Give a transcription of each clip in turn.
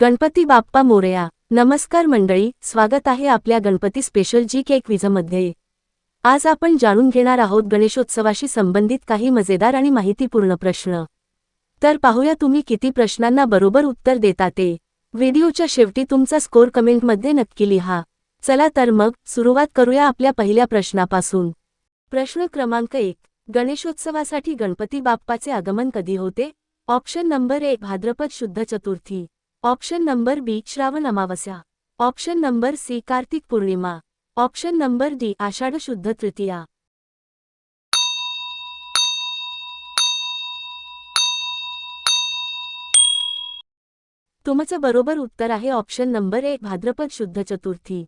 गणपती बाप्पा मोरया. नमस्कार मंडळी स्वागत आहे आपल्या गणपती स्पेशल जी केक विझमध्ये आज आपण जाणून घेणार आहोत गणेशोत्सवाशी संबंधित काही मजेदार आणि माहितीपूर्ण प्रश्न. तर पाहूया तुम्ही किती प्रश्नांना बरोबर उत्तर देता ते. व्हिडिओच्या शेवटी तुमचा स्कोर कमेंटमध्ये नक्की लिहा. चला तर मग सुरुवात करूया आपल्या पहिल्या प्रश्नापासून. प्रश्न क्रमांक एक. गणेशोत्सवासाठी गणपती बाप्पाचे आगमन कधी होते? ऑप्शन नंबर एक भाद्रपद शुद्ध चतुर्थी. ऑप्शन नंबर बी श्रावण अमावस्या. ऑप्शन नंबर सी कार्तिक पौर्णिमा. ऑप्शन नंबर डी आषाढ शुद्ध तृतीया. तुमचं बरोबर उत्तर आहे ऑप्शन नंबर एक भाद्रपद शुद्ध चतुर्थी.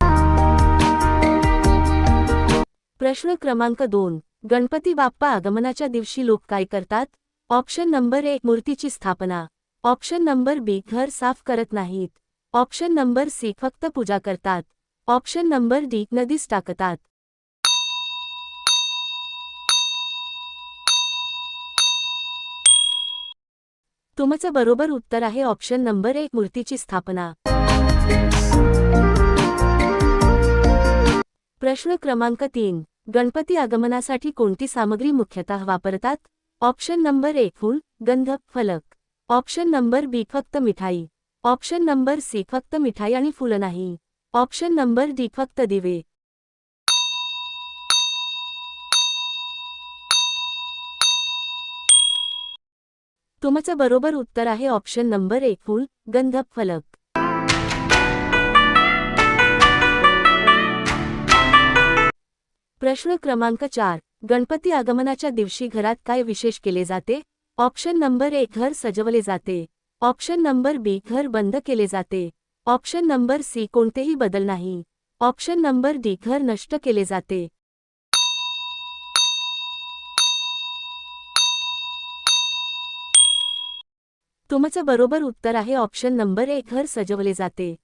प्रश्न क्रमांक दोन गणपती बाप्पा आगमनाच्या दिवशी लोक काय करतात? ऑप्शन नंबर एक मूर्तीची स्थापना. ऑप्शन नंबर बी घर साफ करत नाहीत. ऑप्शन नंबर सी फक्त पूजा करतात. ऑप्शन नंबर डी नदीस टाकतात. तुमचं बरोबर उत्तर आहे ऑप्शन नंबर एक मूर्तीची स्थापना. प्रश्न क्रमांक तीन गणपती आगमनासाठी कोणती सामग्री मुख्यतः वापरतात? ऑप्शन नंबर एक फूल गंध फलक. ऑप्शन नंबर बी फक्त मिठाई. ऑप्शन नंबर सी फक्त मिठाई आणि फुलं नाही. ऑप्शन नंबर डी फक्त दिवे. तुमचं बरोबर उत्तर आहे ऑप्शन नंबर एक फूल गंध फलक. प्रश्न क्रमांक चार. गणपती आगमनाच्या दिवशी घरात काय विशेष केले जाते? ऑप्शन नंबर एक घर सजवले जाते. ऑप्शन नंबर बी घर बंद केले जाते. ऑप्शन नंबर सी कोणतेही बदल नाही. ऑप्शन नंबर डी घर नष्ट केले जाते. तुमचं बरोबर उत्तर आहे ऑप्शन नंबर एक घर सजवले जाते.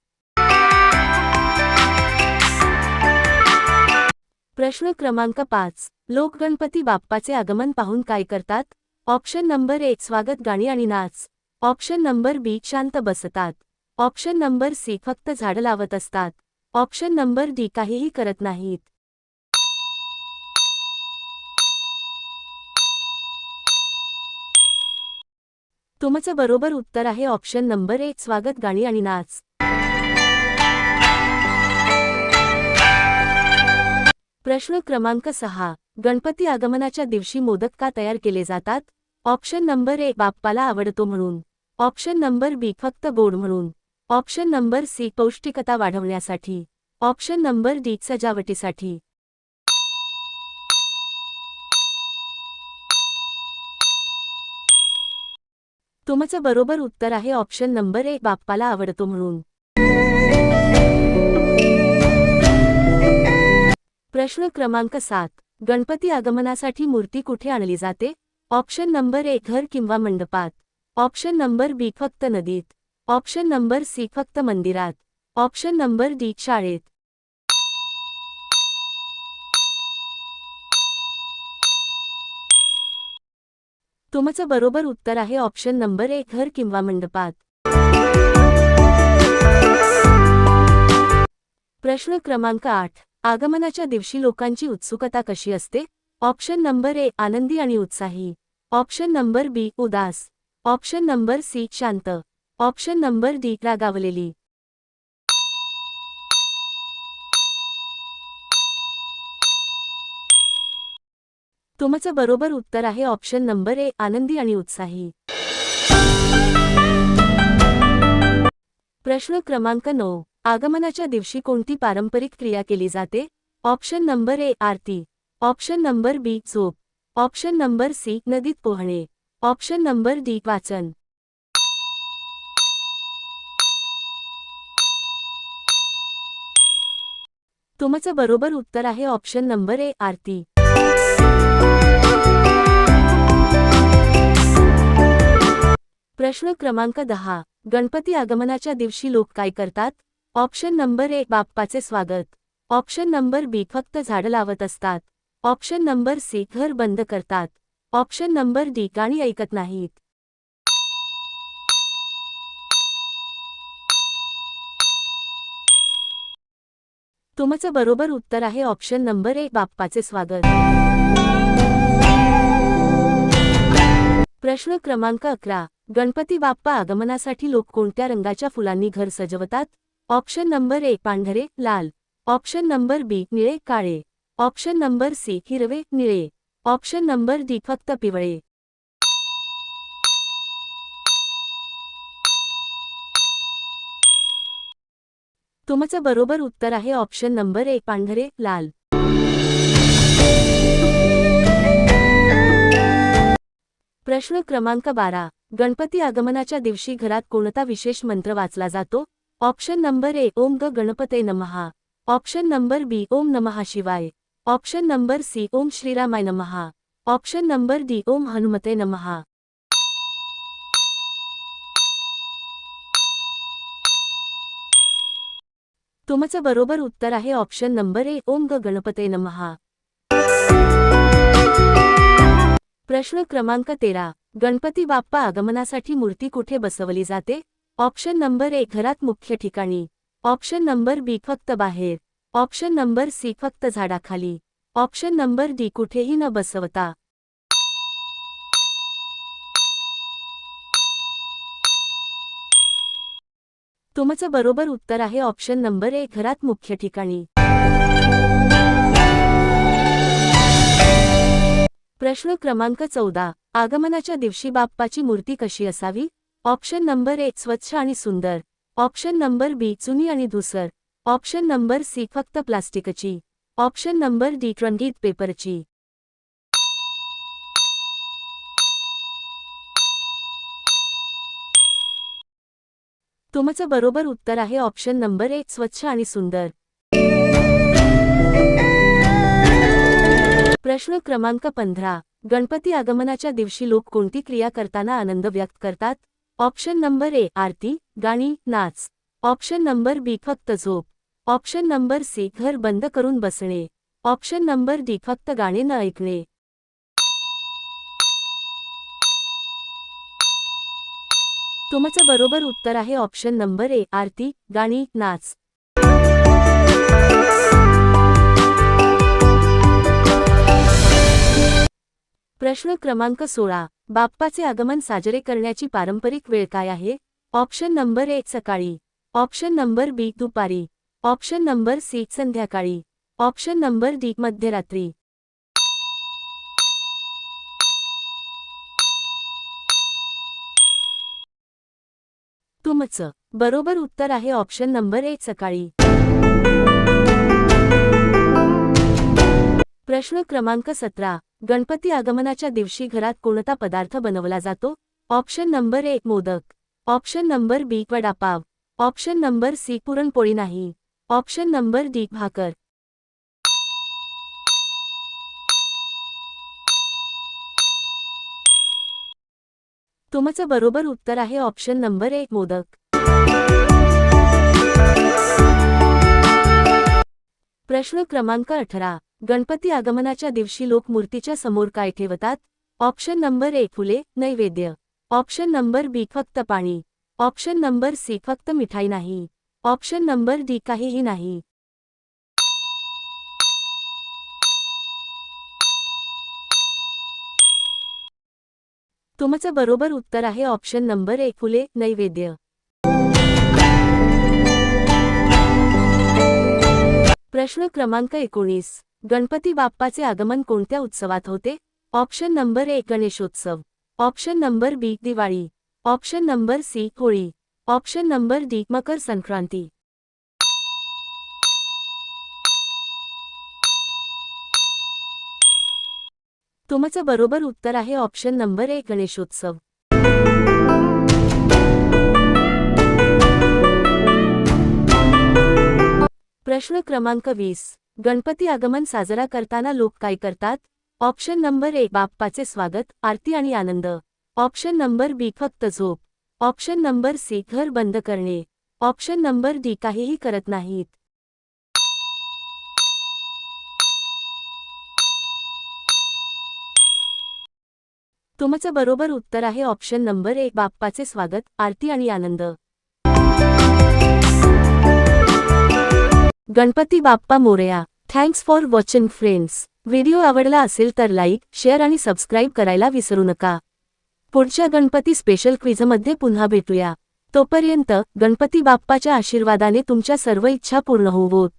प्रश्न क्रमांक पाच. लोक गणपती बाप्पाचे आगमन पाहून काय करतात? ऑप्शन नंबर एक स्वागत गाणी आणि नाच. ऑप्शन नंबर बी शांत बसतात. ऑप्शन नंबर सी फक्त झाडं लावत असतात. ऑप्शन नंबर डी काहीही करत नाहीत. तुमचं बरोबर उत्तर आहे ऑप्शन नंबर एक स्वागत गाणी आणि नाच. प्रश्न क्रमांक सहा गणपती आगमनाच्या दिवशी मोदक का तयार केले जातात? ऑप्शन नंबर एक बाप्पाला आवडतो म्हणून. ऑप्शन नंबर बी फक्त गोड म्हणून. ऑप्शन नंबर सी पौष्टिकता वाढवण्यासाठी. ऑप्शन नंबर डी सजावटीसाठी. तुमचं बरोबर उत्तर आहे ऑप्शन नंबर एक बाप्पाला आवडतो म्हणून. प्रश्न क्रमांक सात. गणपती आगमनासाठी मूर्ती कुठे आणली जाते? ऑप्शन नंबर एक घर किंवा मंडपात. ऑप्शन नंबर बी फक्त नदीत. ऑप्शन नंबर सी फक्त मंदिरात. ऑप्शन नंबर डी शाळेत. तुमचं बरोबर उत्तर आहे ऑप्शन नंबर एक घर किंवा मंडपात. प्रश्न क्रमांक आठ. आगमनाच्या दिवशी लोकांची उत्सुकता कशी असते? ऑप्शन नंबर ए आनंदी आणि उत्साही. ऑप्शन नंबर बी उदास. ऑप्शन नंबर सी शांत. ऑप्शन नंबर डी रागावलेली. तुमचं बरोबर उत्तर आहे ऑप्शन नंबर ए आनंदी आणि उत्साही. प्रश्न क्रमांक नऊ. आगमनाच्या दिवशी कोणती पारंपरिक क्रिया केली जाते? ऑप्शन नंबर ए आरती. ऑप्शन नंबर बी झोप. ऑप्शन नंबर सी नदीत पोहणे. ऑप्शन नंबर डी वाचन. तुमचं बरोबर उत्तर आहे ऑप्शन नंबर ए आरती. प्रश्न क्रमांक दहा गणपती आगमनाच्या दिवशी लोक काय करतात? ऑप्शन नंबर एक बाप्पाचे स्वागत. ऑप्शन नंबर बी फक्त झाडं लावत असतात. ऑप्शन नंबर सी घर बंद करतात. ऑप्शन नंबर डी गाणी ऐकत नाहीत. तुमचं बरोबर उत्तर आहे ऑप्शन नंबर एक बाप्पाचे स्वागत. प्रश्न क्रमांक अकरा गणपती बाप्पा आगमनासाठी लोक कोणत्या रंगाच्या फुलांनी घर सजवतात? ऑप्शन नंबर एक पांढरे लाल. ऑप्शन नंबर बी निळे काळे. ऑप्शन नंबर सी हिरवे निळे. ऑप्शन नंबर डी फक्त पिवळे. तुमचं बरोबर उत्तर आहे ऑप्शन नंबर एक पांढरे लाल. प्रश्न क्रमांक बारा. गणपती आगमनाच्या दिवशी घरात कोणता विशेष मंत्र वाचला जातो? ऑप्शन नंबर ए ओम ग गणपते नमहा ऑप्शन नंबर बी ओम नमहा शिवाय. ऑप्शन नंबर सी ओम श्रीरामाय नमहा ऑप्शन नंबर डी ओम हनुमते नमहा तुमचं बरोबर उत्तर आहे ऑप्शन नंबर ए ओम ग गणपते नमहा प्रश्न क्रमांक तेरा गणपती बाप्पा आगमनासाठी मूर्ती कुठे बसवली जाते? ऑप्शन नंबर ए घरात मुख्य ठिकाणी. ऑप्शन नंबर बी फक्त बाहेर. ऑप्शन नंबर सी फक्त झाडाखाली. ऑप्शन नंबर डी कुठेही न बसवता. तुमचं बरोबर उत्तर आहे ऑप्शन नंबर एक घरात मुख्य ठिकाणी. प्रश्न क्रमांक चौदा. आगमनाच्या दिवशी बाप्पाची मूर्ती कशी असावी? ऑप्शन नंबर एक स्वच्छ आणि सुंदर. ऑप्शन नंबर बी चुनी आणि धुसर. ऑप्शन नंबर सी फक्त प्लास्टिकची. ऑप्शन नंबर डी ट्वेंटी पेपरची. तुमचं बरोबर उत्तर आहे ऑप्शन नंबर एक स्वच्छ आणि सुंदर. प्रश्न क्रमांक पंधरा. गणपती आगमनाच्या दिवशी लोक कोणती क्रिया करताना आनंद व्यक्त करतात? ऑप्शन नंबर ए आरती गाणी नाच. ऑप्शन नंबर बी फक्त झोप. ऑप्शन नंबर सी घर बंद करून बसणे. ऑप्शन नंबर डी फक्त गाणे न ऐकणे. तुमचं बरोबर उत्तर आहे ऑप्शन नंबर ए आरती गाणी नाच. प्रश्न क्रमांक सोळा बाप्पाचे आगमन साजरे करण्याची पारंपरिक वेळ काय आहे? ऑप्शन नंबर ए सकाळी. ऑप्शन नंबर बी दुपारी. ऑप्शन नंबर सी संध्याकाळी. ऑप्शन नंबर डी मध्यरात्री. तुमचं. बरोबर उत्तर आहे ऑप्शन नंबर एक सकाळी. प्रश्न क्रमांक सतरा. गणपती आगमनाच्या दिवशी घरात कोणता पदार्थ बनवला जातो? ऑप्शन नंबर एक modak. Option number B vada pav. Option number C puran poli नाही. ऑप्शन नंबर डी भाकर. तुमचं बरोबर उत्तर आहे ऑप्शन नंबर एक मोदक. प्रश्न क्रमांक अठरा. गणपती आगमनाच्या दिवशी लोक मूर्तीच्या समोर काय ठेवतात? ऑप्शन नंबर ए फुले नैवेद्य. ऑप्शन नंबर बी फक्त पाणी. ऑप्शन नंबर सी फक्त मिठाई नाही. ऑप्शन नंबर डी काहीही नाही. तुमचं बरोबर उत्तर आहे ऑप्शन नंबर एक फुले नैवेद्य. प्रश्न क्रमांक एकोणीस. गणपती बाप्पाचे आगमन कोणत्या उत्सवात होते? ऑप्शन नंबर एक Ganeshotsav. Option number B Diwali. Option number C Holi. Option number D Makar Sankranti. तुमचं बरोबर उत्तर आहे ऑप्शन नंबर एक गणेशोत्सव. प्रश्न क्रमांक वीस गणपती आगमन साजरा करताना लोक काय करतात? ऑप्शन नंबर एक बाप्पाचे स्वागत आरती आणि आनंद. ऑप्शन नंबर बी फक्त झोप. ऑप्शन नंबर सी घर बंद करणे. ऑप्शन नंबर डी काहीही करत नाहीत. तुमचं बरोबर उत्तर आहे ऑप्शन नंबर एक बाप्पाचे स्वागत आरती आणि आनंद. Ganpati Bappa Morya. Thanks for watching friends. Video आवडला असेल तर लाईक शेअर आणि सबस्क्राईब करायला विसरू नका. पुढच्या गणपती स्पेशल क्विझमध्ये पुन्हा भेटूया. तोपर्यंत गणपती बाप्पाच्या आशीर्वादाने तुमच्या सर्व इच्छा पूर्ण होवोत.